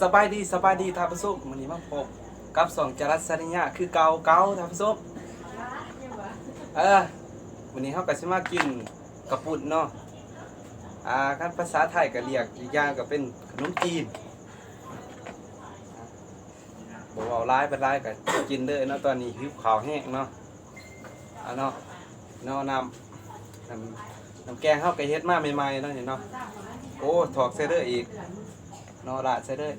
สบายดีสบายดีท่านผู้ชมวันนี้มาพบกับสองจรัสสัญญาคือเกาเกาท่านผู้ชมเออวันนี้เขาก็สิมากินกระปุ่นเนาะอ่าคันภาษาไทยก็เรียกอีกอย่างก็เป็นขนมจีนบอกว่าร้ายเป็นร้ายก็กินเด้อเนาะตอนนี้หิวข้าวแห้งเนาะอ่าเนาะเนาะน้ำน้ำนำแกงเขาก็เฮ็ดมาใหม่ๆเนาะเนาะโอ้ถอกเซเดอร์อีก นอราดใช่ด้วย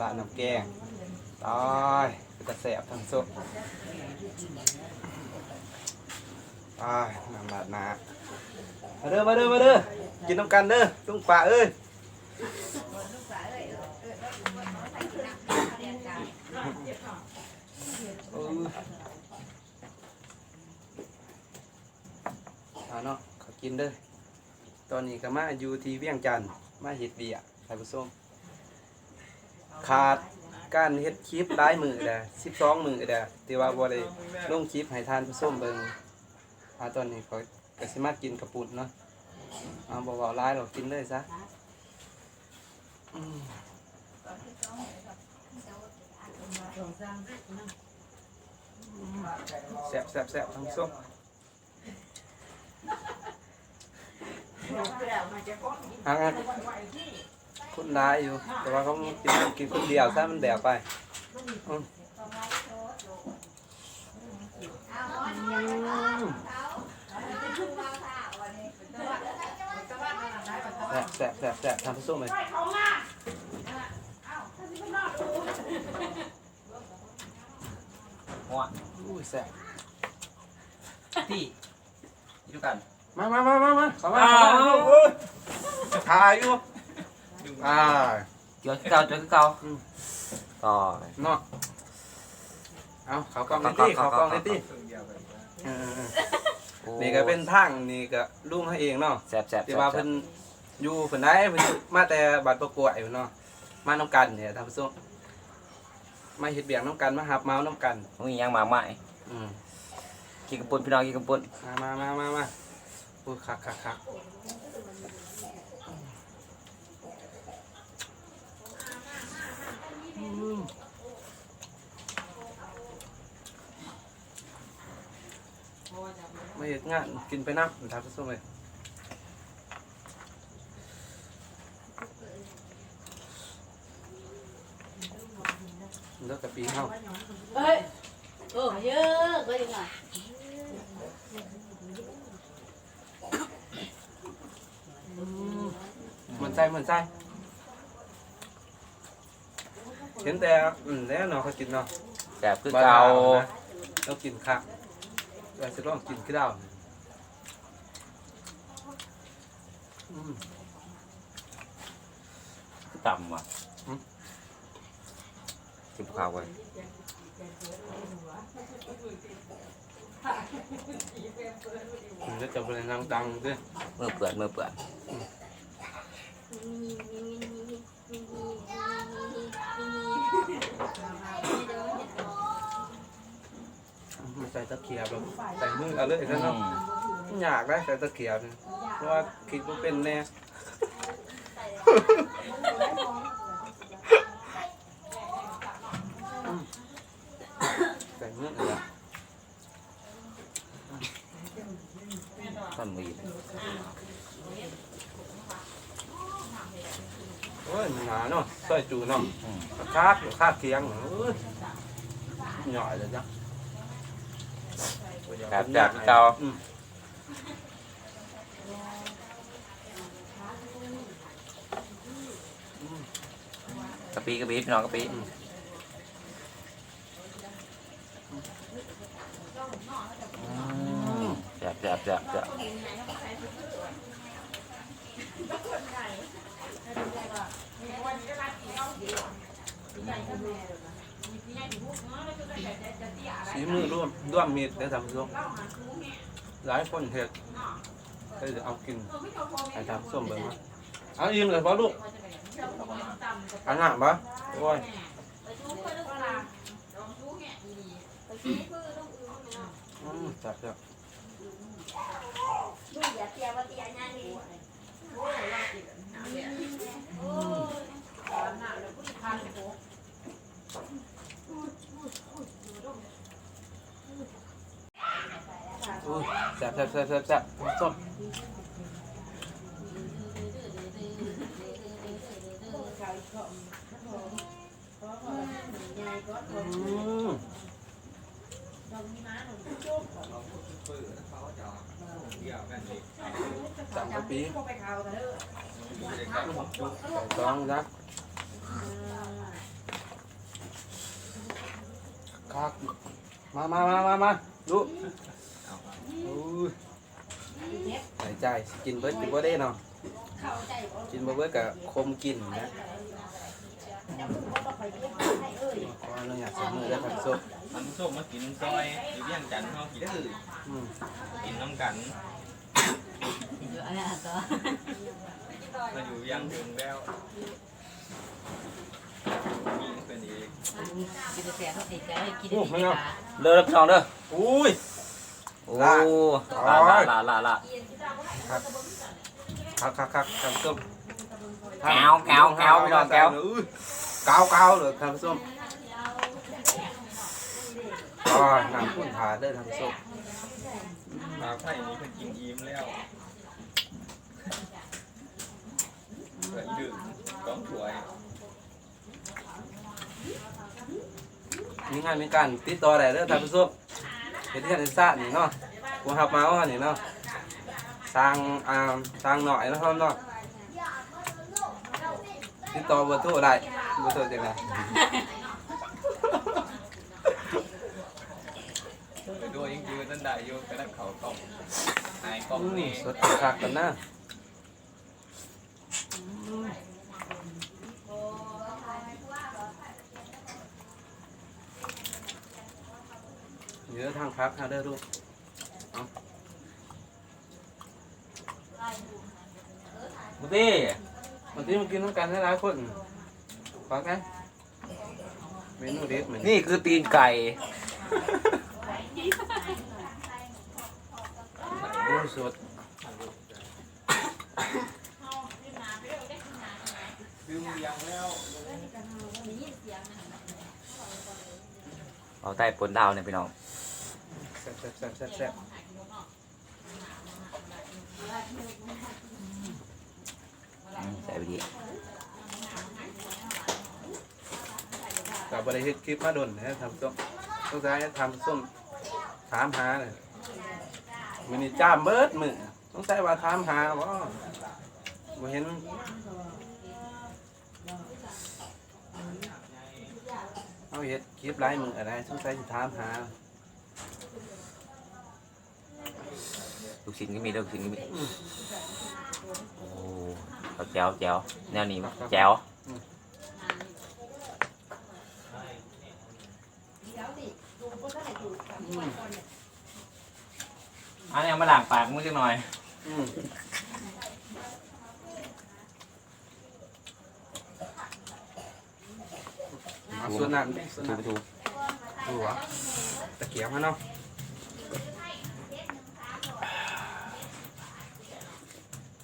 ลาดน้ำแกงตายจะแสบทั้งสุดตายน้ำลาดหนามา เอาเนาะขอกินเด้อตอนนี้ก็มาอยู่ที่เวียงจันทน์มาเฮ็ดเบียร์ท่านผู้ชมขาดการเฮ็ดคลิปหลายมือเด้อ12มือเด้อที่ว่าบ่ได้ลงคลิปให้ท่านผู้ชมเบิ่งอาตอนนี้ก็ก็สิมากินกระปุนเนาะเอาบ่เว้าหลายหรอกกินเลยซะอืม แซ่บแซ่บแซ่บทั้งส้มหางานคนร้ายอยู่ แต่ว่าเขากินกินคนเดียวซะมันแดวไปอืมแสบแสบแสบแสบทำผสมเลย อุ้ยแสบพี่ดูกันมามามามามาเข้ามาอ้าวเข้ามาเอ้ยถ่ายอยู่อ่าเกี่ยวเก่าเกี่ยวเก่าอืมต่อเนาะเอาเขากล้องเลยดิเขากล้องเลยดิเออนี่ก็เป็นทางนี่ก็ลุงให้เองเนาะแสบแสบที่ว่าเพิ่นอยู่เพิ่นได้เพิ่นมาแต่บัดประกวดอยู่เนาะมาน้ำกันเนี่ยท่านผู้ชม มาเฮ็ดเบียงน้ำกันมาหับเมาน้ำกันมียังมาใหม่อืมกินกระปุนพี่น้องกินกระปุนมามามามามาอุ้ยคักคักคักอืมมาเฮ็ดงานกินไปน้ำท่านผู้ชมเลยเลิก กับปีเฮาเอ้ยเออเยอะก็ยังไงเหมือนใจเหมือนใจเห็นแต่อืมแล้วเนาะเขากินเนาะแสบคือเก่าเรากินค่ะเราจะต้องกินขี้ดาวอืมคือต่ำว่ะอืม กินข้าวไว้มันจะจะเป็นนางดังด้วยเมื่อเปื่อนเมื่อเปื่อนใส่ตะเกียบแล้วใส่มือเอาเลยนะเนาะอยากได้ใส่ตะเกียบเพราะว่าคิดว่าเป็นแน่อืม ใส่มือเลยต้นมีโอ้ยมันหนาเนาะใส่จูเนาะอืมคาดอยู่คาดเคียงเอ้ยหน่อยเลยจ้ะแสบแสบคือเก่าอืมกะปิกะปิพี่น้องกะปิอืม แสบแสบแสบแสบสีมือร่วมร่วมมีดได้ทำส้มหลายคนเห็ดก็จะเอากินใส่ทำส้มเบิ่งว่าเอาอิ่มเลยพ่อลูกอันหนักปะโอ้ย อืมจับจับอุ้ยแซ่บแซ่บแซ่บแซ่บแซ่บส้มอืม สามกะปีใส่ซองนะคักมามามามามาดูหายใจกินเบิร์ดกินเบ่ได้เนาะกินเบิร์ดกับคมกินนะ ขออนุญาตใส่มือแล้วครับส้มมันส้มมากินซอยอยู่เวียงจันทน์เนาะกินได้คืออืมกินน้ำกันอยู่อะไรอะก็มาอยู่เวียงถึงแล้วมีเป็นอีกกินแต่เขาติดใจกินโอ้ได้ไม่ดีเอาเลิกพี่น้องเด้ออุ้ย โอ้ลาลาลาลาลาลาคักคักคักครับส้มแก้วแก้วแก้วพี่น้องแก้วอุ้ยก้าวก้าวเลยครับส้ม อ๋อน้ำพุ่นถาเด้อครับส้มมาไผ่นี้เพิ่นกินอิ่มแล้วเกิดดื่มต้องถ้วยมีงานมีการติดต่อได้เด้อท่านผู้ชมเฮ็ดที่กันซ่านี่เนาะกูหับมาว่านี่เนาะสร้างอ่าสร้างหน่อยเนาะครับเนาะติดต่อเบอร์โทรได้เบอร์โทรจังได๋ ไปดูยังยืนนั่นได้ อยู่กระดับเขากล่องนายกล่องนี่สดคักกันนะเยอะทางพักหางเด้อลูกบุตรีวันนี้มากินน้ำกันให้หลายคนฟังกันเมนูเด็ดเหมือนนี่คือตีนไก่ โอ้ สดเวียงแล้วเอาใต้ปนดาวเนี่ยพี่น้องแซ่บแซ่บแซ่บแซ่บแซ่บใส่ไปดีกับบริษัทคลิปมาดนนะทำส้มต้องใช้ทำส้มถามหาเลย มันนี่จ้ามเบิดมือต้องใช้ว่าถามหาว่าบ่เห็นเอาเห็ดคลิปไลายมืออะไรต้องใช้สิถามหาลูกชิ้นก็มีลูกชิ้นก็มี โอ้เอาแจ๋วแจ๋วแนวนี้แจ๋ว อันนี้เอามาล้างปากมึงจังหน่อยอืมเอาส่วนนั้นดิส่วนถูนั้นกถูกดูวะตะเกียบมาเนาะ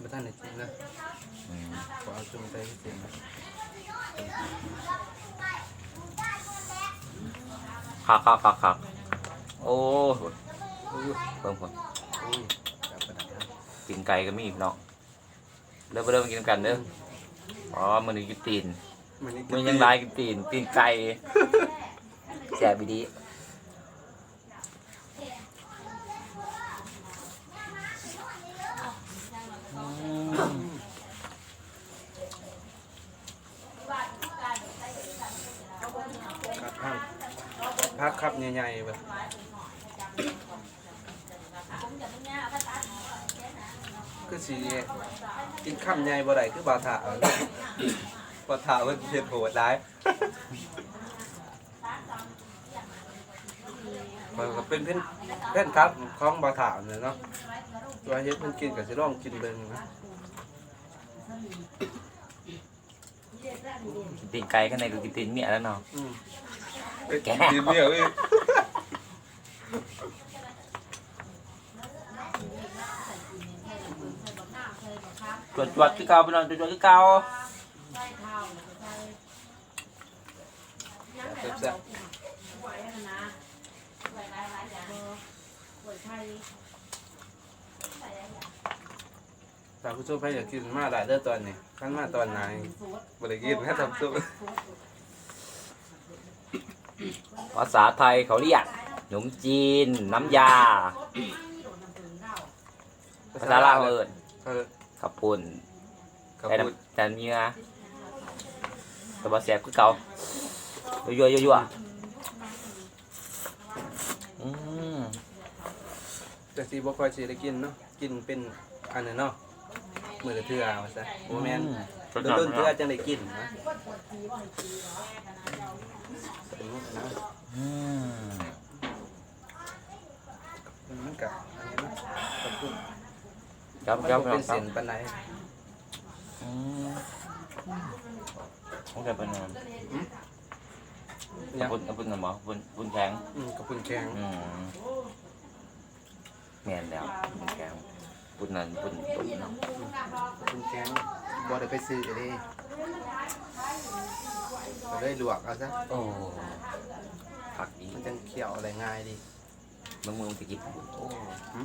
มาท่านไหนจริงนะอืมขอเอาจุ่มใจให้เสียงนะคักคักคักคักโอ้อุ้ยเพิ่มผลอุ้ยจับกระดาษนะ กินไก่ก็มีพี่น้องเริ่มเริ่มกินกันเด้ออ๋อมันนี่กินตีนมันนี่มันยังลายกินตีนตีนไก่แซ่บดีครับพักครับใหญ่ๆแบบ คือสีกินข้ามใหญ่บ่ได้คือบาถาเอาบาถาเพิ่นเฮ็ดโหดร้ายข้อยก็เป็นเพื่อนเพื่อนครับของบาถาเนี่ยเนาะตัวเฮ็ดเพิ่นกินก็สิลองกินเบิ่งนะกินตีนไก่ข้างในก็กินตีนเมียแล้วเนาะอืมไปกินเนี่ยเว้ย จวดจวดคือเก่าพี่น้องจวดจวดคือเก่าแซ่บๆถ้าผู้ชมใครอยากกินมาหลายเด้อตอนนี้ขั้นมาตอนไหนบ่ได้กินนะทำซุปภาษาไทยเขาเรียกขนมจีน น้ำยา ภาษาลาวเอิญ เออขับปุ่นกับแต่พูดน้ำแต่เนื้อแต่บะแสบคือเก่ายั่วยั่วยั่วอืมแต่สิบ่ค่อยสิได้กินเนาะกินเป็นอันนั้นเนาะมื้อละเทื่อว่าซะบ่แม่นสดโดนๆๆเทื่อจังได้กินนะใส่มุกนะอืมมันก็อันนี้เนาะกับพู ดจับมันจับบ่จัเป็บนเส้นปานใดอืมของแกเป็นอะไรเนี่ยปุ่นปุ่นน้ำหมอปุ่นปุ่นแข็งอืมกับปุ่นแข็งอืมแม่นแล้วปุ่นแข็งปุ่นนั่นปุ่นปุ่นเนาะปุ่นแข็งบ่ได้ไปซื้อเด้ก็เลยลวกเอาซะโอ้ผักดีมันจังเคี่ยวอะไรง่ายดีมึงมึงจะกินโอ้หึ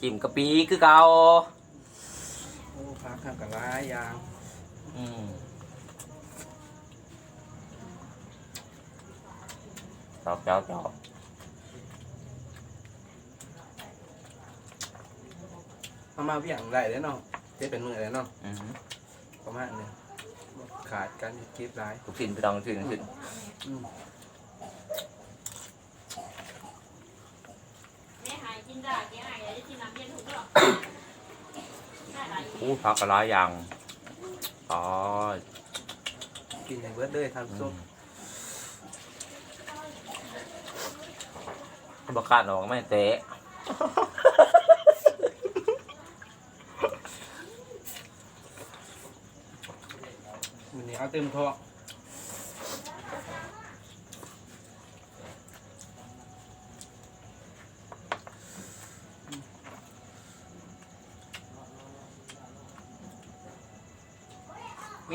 จิ้มกะปิคือเก่าโอ้พักข้างกับหลายอย่างอืมจอบจอบจอบเอามาเวียงได้เด้อเนาะเฮ็ดเป็นมื้อได้เนาะอืมประมาณนี้ขาดการเก็บหลายทุกสิ่งทุกอย่างทุกสิ่งทุกสิ่งอืม อู้ผักกระไรอย่างอ๋อกินให้เบิดเลยทำซุปบักคาดออกไม่เตะมื้อนี้เอาเต็มท้อง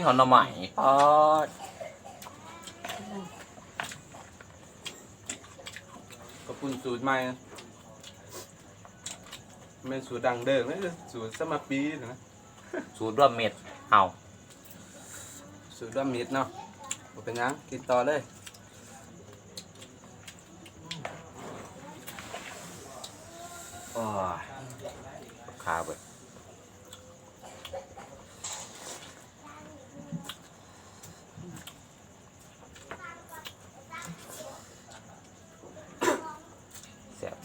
มีหอนหน่อใหม่อ๋อกระปุ่นสูตรใหม่แม่นสูตรดังเดิมเลยสูตรสมัครปีนะสูตรร่วมเม็ดเอาสูตรด้อมมิดเนาะบ่เป็นหยังกินต่อเลยโอ้ยคาเบิด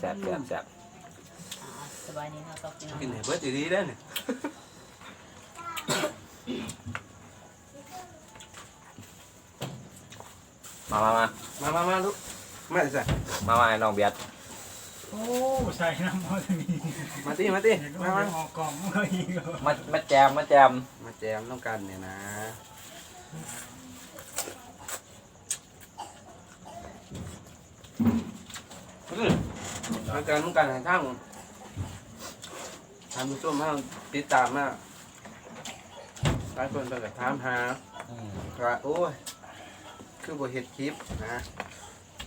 แซ่ บแซ่บแซ่บแซ่บสบายดีเนาะก็กินกินให้เบิดดีๆได้อเนี่ยมามามามามามาลูกมาสิมามาให้น้องเบียดโอ้ใส่น้ำมันมีมาติมาติเห็นมาว่ามาออกกล่องก็อีกมามาแจมมาแจมมาแจมต้องกันเนี่ยนะมากันต้องกันให้ทั้งทำผู้ชมให้ติดตามมาหลายคนเพิ่นก็ถามหาอืมว่าโอ้ย คือบ่เฮ็ดคลิปนะ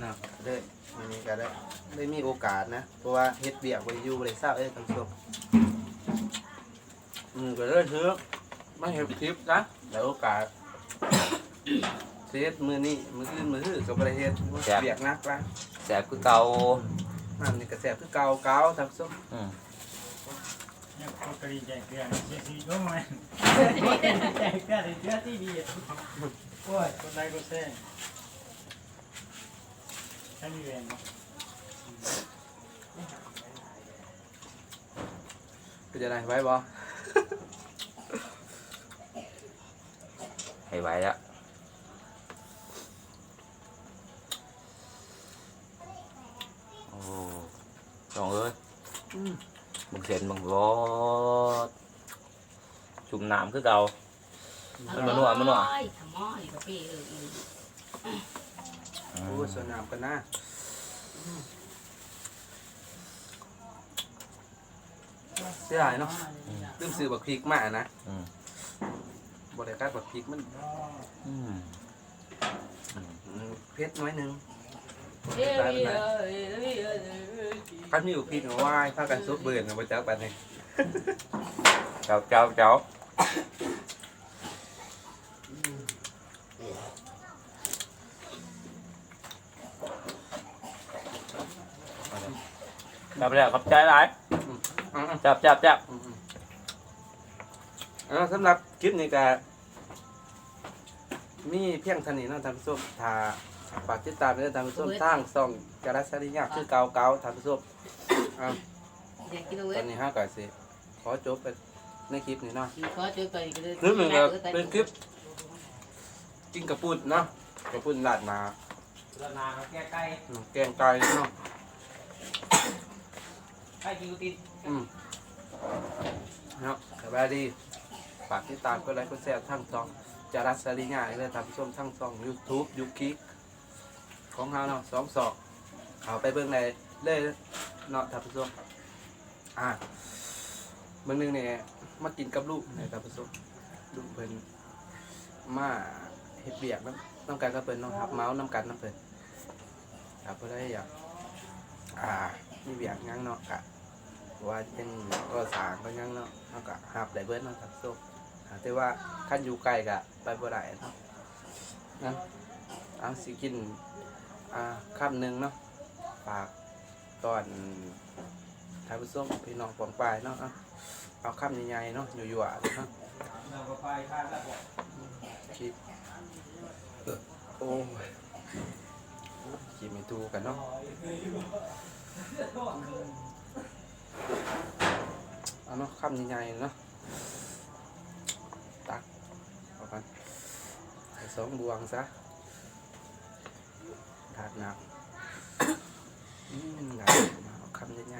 นะได้มันนี้ก็ได้ได้มีโอกาสนะ เพราะว่าเฮ็ดเบียกบ่ได้อยู่บ่ได้เศร้าเอ้ยท่านผู้ชมอืมก็เลยถือมาเฮ็ดคลิปนะแล้วโอกาสสิเฮ็ดมื้อนี้มื้ออื่นมื้อฮื้อก็บ่ได้เฮ็ดเบียกหนักละแซ่บคือเก่า นั่นนี่ก็แซ่บคือเก่าเก่าท่านผู้ชมอืมเนี่ยปกติแจกเกลือเจสีก็มาแจกเกลือเชื้อที่ดีโอ้ยคนใดก็แซ่ใช้มีแรงเนาะก็จะได้ไว้บ่ให้ไลองเอ้ยอืมมึงเสร็จมึงรถจุ่มน้ำคือเก่า มันมานัวมันนัวทำหม้อนี่ก็ปีเออโอ้ยสวนน้ำกันนะเสียดายเนาะลืมซื้อบักพริกมานะอืม บริการบักพริกมันอืมอืมเผ็ดน้อยหนึง คันมีบักพริกเอาไว้พากันซุปเบื่อนะบ่จักบัดนี้เจ้าเจ้าเจ้าจับแล้วขอบใจหลายอ่าจับจับจับอืมๆอ่าสำหรับคลิปนี้ก็มีเพียงเท่านี้เนาะท่านผู้ชมถ้า ฝากติดตามด้วยท่านผู้ชมทางช่องจารัสริยาคือเก่าๆท่านผู้ชมอ่าอยากกินเอาตเว้อยนนี้ห้าก่อยสิขอจบไปในคลิปนี้เนาะขอจุดไปก็เลยคลิปหนึ่งก็เป็นคลิปกินกระปุ่นเนาะกระปุ่นลาดหนาละนาเขาแก้ใกล้อืมแกงไก่เนาะใกล้กิวติดอืมเนาะสบายดีฝากติดตามก็ไลค์ก็แชร์ทั้งช่องจารัสริยาเลยท่านผู้ชมทั้งช่อง YouTube ยูคิก ของเฮาเนาะสองสองเอาไปเบิ่งในเลยเนาะท่านผู้ชมอ่าเบิ่งหนึงเนี่ยมากินกับลูกในท่านผู้ชมลูกเพิ่นมาเฮ็ดเบียกน้ำน้ำกันก็เพิ่นเนาะครับเมาส์น้ำกันน้ำเพิ่นครับเพื่อได้อยากอ่ามีเบียกหยังเนาะกะว่าเป็นก็สางก็หยังเนาะเฮาก็หับได้เบิดเนาะครับโซ่อ่าแต่ว่าคันอยู่ไกลก็ไปบ่ได้เนาะนะเอาสิกิน อ่าคำหนึ่งเนาะฝากตอนท่านผู้ชมพี่น้องปองปลายเนาะเอาเอาคำใหญ่ๆเนาะอยู่ๆอะเนาะเราป้างแล้วบอกคิดโอ้ยคิดไม่ถูกกันเนาะเอาเนาะคำใหญ่ๆเนาะตักเอากันใส่สองบวงซะ ถาดหนักอืมหนักเอาคำยังไง